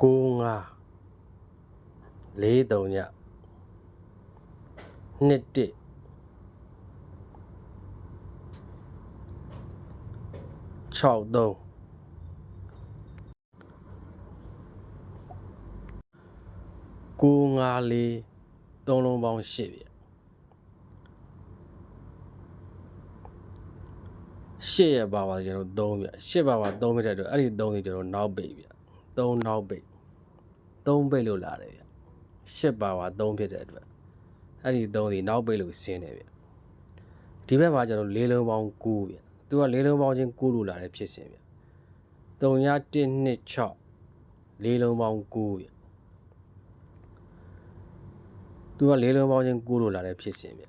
9 5 4 3ညနှစ်တစ်6 3 9 5 4 3လုံးပေါင်း8ဗျရှစ်ရပါပါကျွန်တော်3ဗျရှစ်ပါပါ3ဖြစ်တဲ့အတွက်အဲ့ဒီ3ကြီးကျွန်တော်နောက်ပိတ်ဗျ 3နောက်ပိတ်3ပိတ်လို့လာတယ်ဗျရှစ်ပါပါ3ဖြစ်တဲ့အတွက်အဲ့ဒီ3ကြီးနောက်ပိတ်လို့ဆင်းတယ်ဗျဒီဘက်မှာကျွန်တော်လေးလုံးပေါင်း9ဗျသူကလေးလုံးပေါင်းချင်း9လို့လာတယ်ဖြစ်စဉ်ဗျ3ည1 2 6လေးလုံးပေါင်း9ဗျသူကလေးလုံးပေါင်းချင်း9လို့လာတယ်ဖြစ်စဉ်ဗျ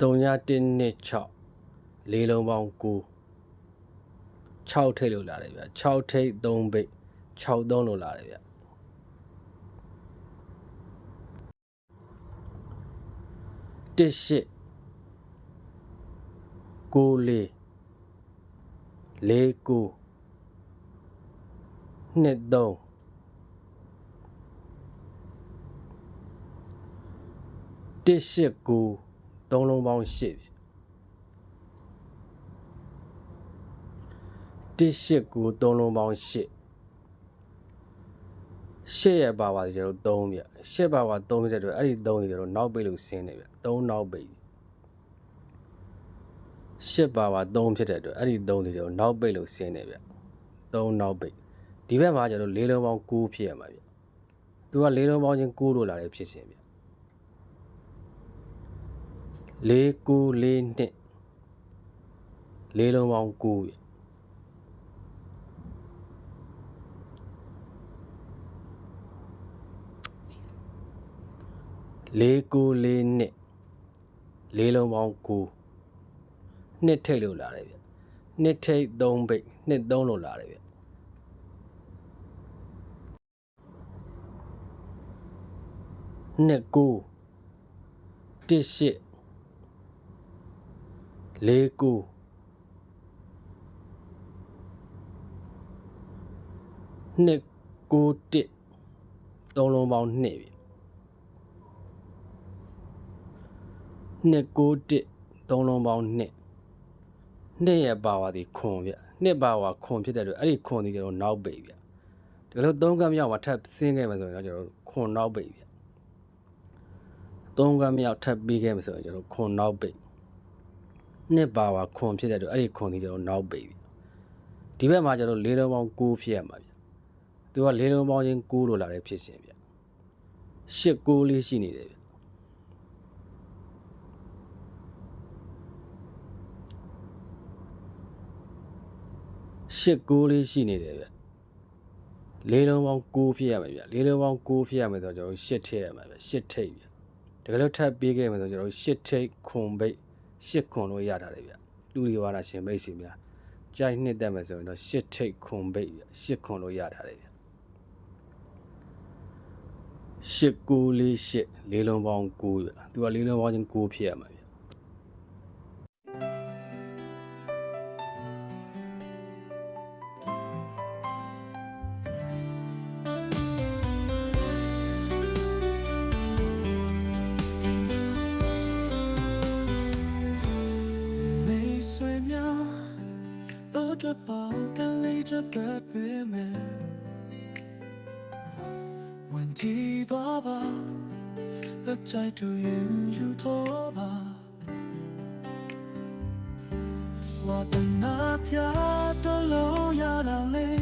3ည1 2 6 လေးလုံးပေါင်း9 6ထိပ်လို့လာတယ်ဗျ6ထိပ်3ဘိတ်6 3လို့လာတယ်ဗျတစ်ရှစ်ကိုလေးလေးကိုနှစ်သုံးတစ်ရှစ်ကိုသုံးလုံးပေါင်းရှစ် 189သုံးလုံးပေါင်း8ရှေ့ရဲ့ပါဝါတွေကျွန်တော်3ပြရှေ့ပါဝါ3ချက်တွေအဲ့ဒီ3တွေကျွန်တော်နောက်ပိတ်လို့ဆင်းနေပြ3နောက်ပိတ်ရှေ့ပါဝါ3ဖြစ်တဲ့အတွက်အဲ့ဒီ3တွေကျွန်တော်နောက်ပိတ်လို့ဆင်းနေပြ3နောက်ပိတ်ဒီဘက်မှာကျွန်တော်၄လုံးပေါင်း9ဖြစ်ရမှာပြသူက၄လုံးပေါင်းချင်း9လို့လာတယ်ဖြစ်စဉ်ပြ၄9 4 2 4လုံးပေါင်း9ပြ 4942၄လုံးပေါင်း9နှစ်ထိတ်လို့လာတယ်ဗျနှစ်ထိတ်3ဘိတ်နှစ်3လို့လာတယ်ဗျနှစ်ကိုတစ်ရှစ်လေးကိုနှစ်ကိုတစ်သုံးလုံးပေါင်းနှစ်ပြီ 291သုံးလုံးပေါင်း2နှစ်ရဲ့ပါဝါဒီခွန်ဗျနှစ်ပါဝါခွန်ဖြစ်တဲ့အတွက်အဲ့ဒီခွန်ဒီကျွန်တော်နောက်ပိတ်ဗျဒီလိုသုံးကမ်းမြောက်မှာထပ်ဆင်းခဲ့မှာဆိုရင်တော့ကျွန်တော်ခွန်နောက်ပိတ်ဗျသုံးကမ်းမြောက်ထပ်ပြီးခဲ့မှာဆိုရင်ကျွန်တော်ခွန်နောက်ပိတ်နှစ်ပါဝါခွန်ဖြစ်တဲ့အတွက်အဲ့ဒီခွန်ဒီကျွန်တော်နောက်ပိတ်ဗျဒီဘက်မှာကျွန်တော်၄လုံးပေါင်း9ဖြစ်ရမှာဗျသူက၄လုံးပေါင်းချင်း9လို့လာတယ်ဖြစ်ရှင်ဗျ၈9လေးရှိနေတယ်ဗျ ရှစ်9လေးရှိနေတယ်ဗျလေးလုံးပေါင်း9ဖြစ်ရမှာဗျလေးလုံးပေါင်း9ဖြစ်ရမယ်ဆိုတော့ကျွန်တော်ရှစ်ထိရမှာဗျရှစ်ထိပ်ဗျတကယ်လို့ထပ်ပြီးခဲ့မယ်ဆိုကျွန်တော်ရှစ်ထိပ်ခွန်ဘိတ်ရှစ်ခွန်လို့ရတာလေဗျလူတွေဝါဒရှင်မိတ်ဆွေများကြိုက်နှစ်တက်မယ်ဆိုရင်တော့ရှစ်ထိပ်ခွန်ဘိတ်ဗျရှစ်ခွန်လို့ရတာလေဗျရှစ်ကိုလေးရှစ်လေးလုံးပေါင်း9ဗျသူကလေးလုံးပေါင်းချင်း9ဖြစ်ရမှာ 都着包干累着白背面，问题多吧，乐在度云如拖把。我的那天的路呀那里，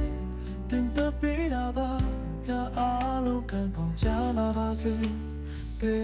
等的比那吧，呀阿鲁看碰加马巴子，别。